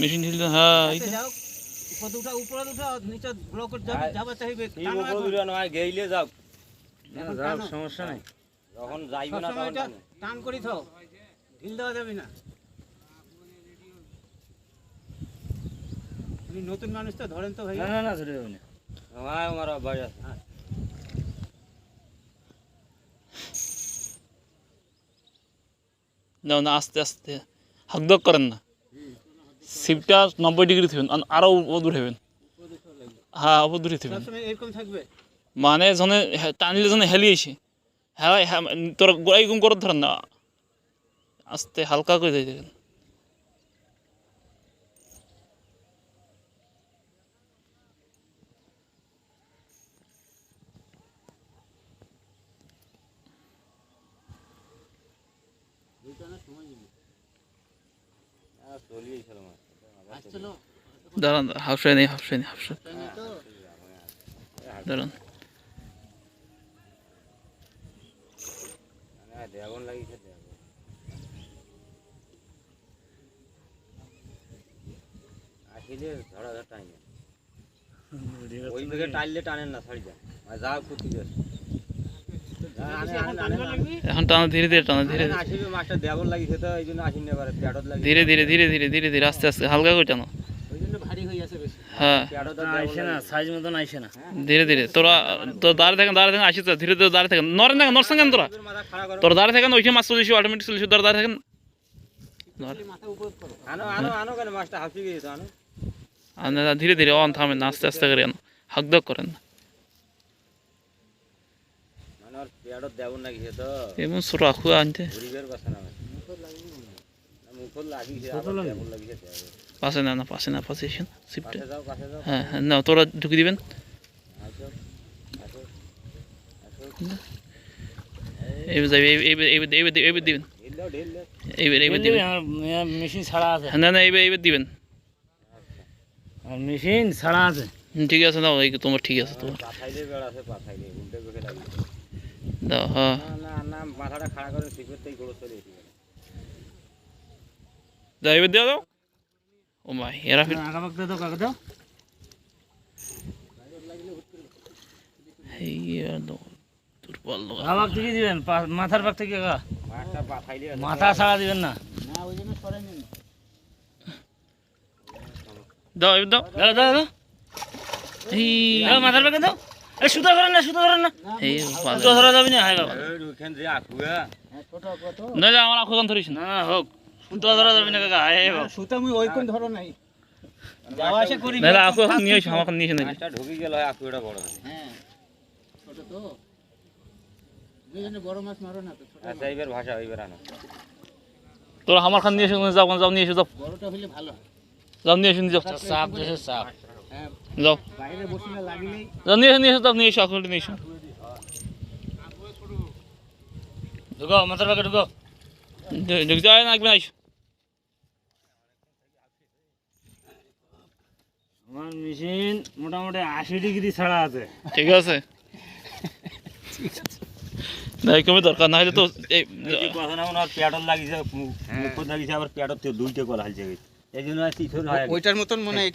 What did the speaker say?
Machine ঢিল হ্যাঁ। সমস্যা নাই যখন যাইবে না টানো। করি থাও ঢিল দেওয়া যাবে না নতুন মানুষ তো ধরেন তো ভাই না না না ধরে যাবে না আমার অভ্যাস আছে না না আস্তে আস্তে। হাকদক করেন না। সিপটা নব্বই ডিগ্রি থাকবেন আরও দূর হবেন হ্যাঁ অবদূরে থাকবেন মানে জনে টানলে জনে হেলিয়েছে হ্যাঁ হ্যাঁ তোর গোড়াই গুম করে ধরেন না। আস্তে হালকা করে দিয়ে দেবেন হ্যাঁ, চলিয়েই ছিল মাছ। আসছিল দাঁড়ান হাফসাই নেই হাফসাই নেই হাফসাই। তো দাঁড়ান টাইলে টানেন না ছাড়ি যান। আর যা ক্ষতি এখন টানবা টানা ধীরে ধীরে টানা ধীরে ধীরে। ধীরে ধীরে ধীরে ধীরে ধীরে আস্তে আস্তে হালকা করে টানো। হয়ে হ্যাঁ। না আইসে না সাইজ মতন আইসে না। ধীরে ধীরে তোরা তোর দাঁড়িয়ে থাকেন দাঁড়িয়ে থাকেন আসিস ধীরে ধীরে দাঁড়িয়ে থাকেন। নরেন না নরসেন কেন তোরা? তোর থাকেন ওইখানে মাছ চল্লিশ অটোমেটিক তোর থাকেন। খালি মাথা উপর করো। আনো আনো আনো কেন মাছটা হাঁপিয়ে গিয়েছে আনো। আর না, ধীরে ধীরে অন থামেন না আস্তে আস্তে করে আনো। হাকদক করেন না মানে ওর প্যাডত ড্রাগন লাগিয়েছে তো এমন ছোট আখু আনতে ঘুরিবের কথা না মুখত লাগিয়েছে আবার ড্রাগন লাগিয়েছে পাশে না না পাশে না পাশে হ্যাঁ হ্যাঁ না তোরা ঢুকে দিবেন। যাবে মেশিন ছাড়া আছে। হ্যাঁ, না না এইবার এইবার দিবেন। মেশিন ছাড়া আছে। ঠিক আছে এই তোমার ঠিক আছে তোমার। পাথাইলে বেড়াছে পাথাইলে উল্টে করে লাগিয়েছে হ্যাঁ চলে এসে গেল দাও। ও মাই এরা ফির আগা পাক দাও কাকা দাও? এই দাও দুর্বল লোক। আগা থেকে দিবেন মাথার পাক থেকে। মাথা ছাড়া দিবেন না। না ওই জন্য সরে নিন দাও দাও। দাও দাও এই মাথার পাকে দাও। এই সুতো করেন না সুতো করেন না। এই। সুতো ধরা যাবে না হাই বাবা। হ্যাঁ নইলে আমার আখু কান ধরিস না। না না হোক। সুতো ধরা যাবে না কাকা হাই বাবা। সুতা আমি ওই কোন ধরো নাই। যাওয়া আসা করি। নইলে আখু এখন নিয়ে এসো আমার নিয়ে এসে। মাছটা ঢুকে গেল আকুয়াটা বড় হ্যাঁ ছোট তো। দুই বড় মাছ মারো না তো আচ্ছা এইবার ভাষা এইবার আনো। তোরা আমার খান নিয়ে এসো যাও যাও নিয়ে এসো যাও। বড়টা হলে ভালো যাও নিয়ে এসো যাও। চাপ দেশে চাপ। হ্যাঁ। যাও। যাও নিয়ে এসো নিয়ে এসো নিয়ে এসো নিয়ে এসো। ঢুকো মাথার পাকে ঢুকো ঢুক যায় না একবার আইসো। আমার মেশিন মোটামুটি আশি ডিগ্রি ছাড়া আছে। ঠিক আছে। না দরকার না হলে তো কথা না মনে হয় প্যাডত লাগিয়েছে মুখ লাগিয়েছে আবার প্যাডত দুইটা কল হালছে। এই জন্য ওইটার মতন মনে হয়